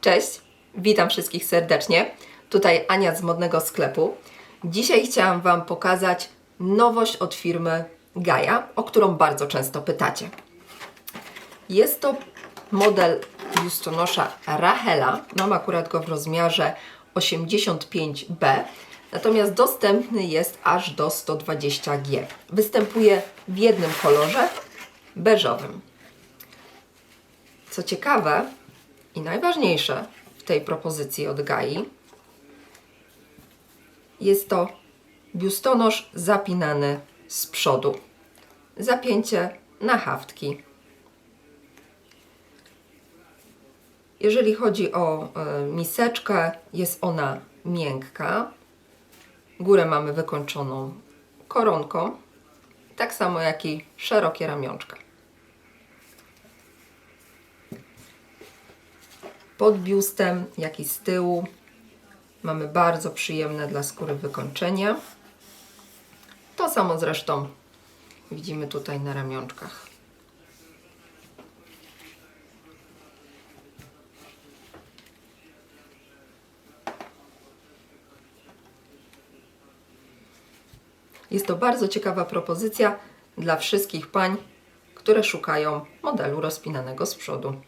Cześć, witam wszystkich serdecznie. Tutaj Ania z modnego sklepu. Dzisiaj chciałam Wam pokazać nowość od firmy Gaia, o którą bardzo często pytacie. Jest to model biustonosza Rahela. Mam akurat go w rozmiarze 85B, natomiast dostępny jest aż do 120G. Występuje w jednym kolorze beżowym. Co ciekawe i najważniejsze w tej propozycji od Gai, jest to biustonosz zapinany z przodu. Zapięcie na haftki. Jeżeli chodzi o e, miseczkę, jest ona miękka. Górę mamy wykończoną koronką, tak samo jak i szerokie ramionczka. Pod biustem, jak i z tyłu mamy bardzo przyjemne dla skóry wykończenie. To samo zresztą widzimy tutaj na ramionczkach. Jest to bardzo ciekawa propozycja dla wszystkich pań, które szukają modelu rozpinanego z przodu.